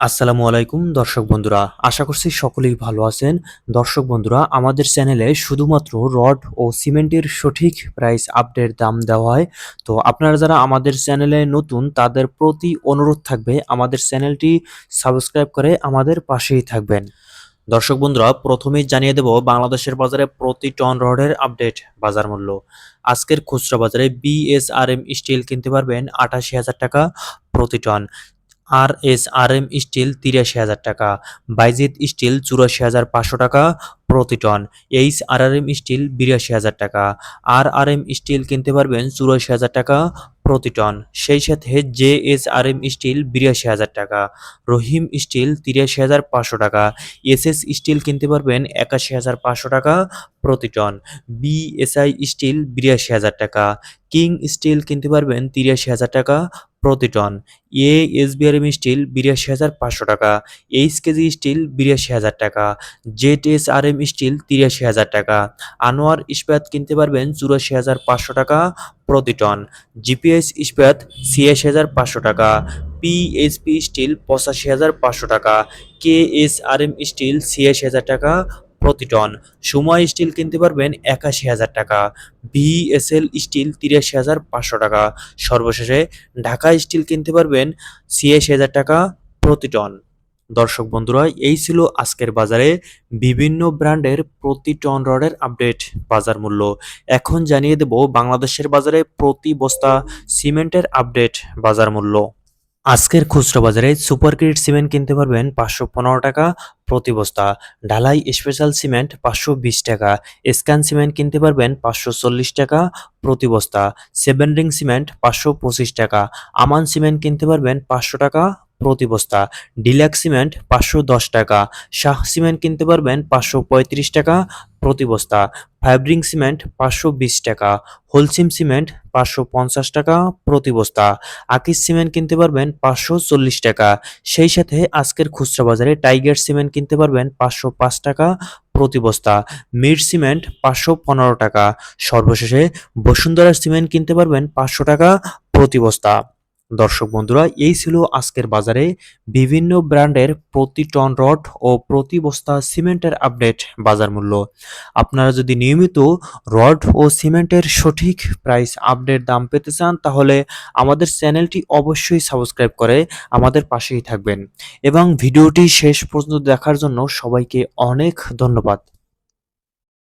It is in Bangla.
আসসালামু আলাইকুম, দর্শক বন্ধুরা। আশা করছি সকলেই ভালো আছেন। দর্শক বন্ধুরা, আমাদের চ্যানেলে শুধুমাত্র রড ও সিমেন্টের সঠিক প্রাইস আপডেট দাম দেওয়া হয়। তো আপনারা যারা আমাদের চ্যানেলে নতুন, তাদের প্রতি অনুরোধ থাকবে, আমাদের চ্যানেলটি সাবস্ক্রাইব করে আমাদের পাশেই থাকবেন। দর্শক বন্ধুরা, প্রথমেই জানিয়ে দেব বাংলাদেশের বাজারে প্রতি টন রডের আপডেট বাজার মূল্য। আজকের খুচরা বাজারে বিএসআরএম স্টিল কিনতে পারবেন আটাশি হাজার টাকা প্রতি টন। আর এস আর এম স্টিল তিরাশি হাজার টাকা বাইজিত স্টিল চুরাশি হাজার পাঁচশো টাকা প্রতি ton. H R R M steel বিরাশি হাজার টাকা। আর আর এম স্টিল কিনতে পারবেন চুরাশি হাজার টাকা প্রতি টন। সেই সাথে J S R M steel বিরাশি হাজার টাকা। রহিম স্টিল তিরাশি হাজার পাঁচশো টাকা। এস এস স্টিল কিনতে পারবেন একাশি হাজার পাঁচশো টাকা প্রতি টন। বিএসআই স্টিল বিরাশি হাজার টাকা। কিং স্টিল কিনতে পারবেন তিরাশি হাজার টাকা প্রতি টন। এ এসবিআরএম স্টিল বিরাশি হাজার পাঁচশো টাকা। এইচ কেজি স্টিল বিরাশি হাজার টাকা। Z S R M steel তিরাশি হাজার টাকা। আনোয়ার ইস্পাত কিনতে পারবেন চুরাশি হাজার পাঁচশো টাকা প্রতি টন। জিপিএস ইস্পাত ছিয়াশি হাজার পাঁচশো টাকা। পিএসপি স্টিল পঁচাশি হাজার পাঁচশো টাকা। K S R M steel ছিয়াশি হাজার টাকা প্রতি টন। সময় স্টিল কিনতে পারবেন একাশি হাজার টাকা। ভিএসএল স্টিল তিরাশি হাজার পাঁচশো টাকা। সর্বশেষে ঢাকা স্টিল কিনতে পারবেন ছিয়াশি হাজার টাকা প্রতি টন। দর্শক বন্ধুরা, এই ছিল আজকের বাজারে বিভিন্ন ব্র্যান্ডের প্রতি টন রডের আপডেট বাজার মূল্য। এখন জানিয়ে দেব বাংলাদেশের বাজারে প্রতি বস্তা সিমেন্টের আপডেট বাজার মূল্য। আজকের খুচরা বাজারে সুপার ক্রিট সিমেন্ট কিনতে পারবেন পাঁচশো পনেরো টাকা প্রতি বস্তা। ঢালাই স্পেশাল সিমেন্ট পাঁচশো বিশ টাকা। স্ক্যান সিমেন্ট কিনতে পারবেন পাঁচশো চল্লিশ টাকা প্রতি বস্তা। সেভেন রিং সিমেন্ট পাঁচশো পঁচিশ টাকা। আমান সিমেন্ট কিনতে পারবেন পাঁচশো টাকা প্রতি বস্তা ডিলাক্স সিমেন্ট পাঁচশো দশ টাকা। শাহ সিমেন্ট কিনতে পারবেন পাঁচশো পঁয়ত্রিশ টাকা প্রতি বস্তা ফাইব্রিং সিমেন্ট পাঁচশো বিশ টাকা। হোলসিম সিমেন্ট পাঁচশো পঞ্চাশ টাকা প্রতি বস্তা আকিস সিমেন্ট কিনতে পারবেন পাঁচশো চল্লিশ টাকা। সেই সাথে আজকের খুচরা বাজারে টাইগার সিমেন্ট কিনতে পারবেন পাঁচশো পাঁচ টাকা প্রতি বস্তা মির সিমেন্ট পাঁচশো পনেরো টাকা। সর্বশেষে বসুন্ধরা সিমেন্ট কিনতে পারবেন পাঁচশো টাকা প্রতি বস্তা দর্শক বন্ধুরা, এই ছিল আজকের বাজারে বিভিন্ন ব্র্যান্ডের প্রতি টন রড ও প্রতি বস্তা সিমেন্টের আপডেট বাজার মূল্য। আপনারা যদি নিয়মিত রড ও সিমেন্টের সঠিক প্রাইস আপডেট দাম পেতে চান, তাহলে আমাদের চ্যানেলটি অবশ্যই সাবস্ক্রাইব করে আমাদের পাশেই থাকবেন। এবং ভিডিওটি শেষ পর্যন্ত দেখার জন্য সবাইকে অনেক ধন্যবাদ।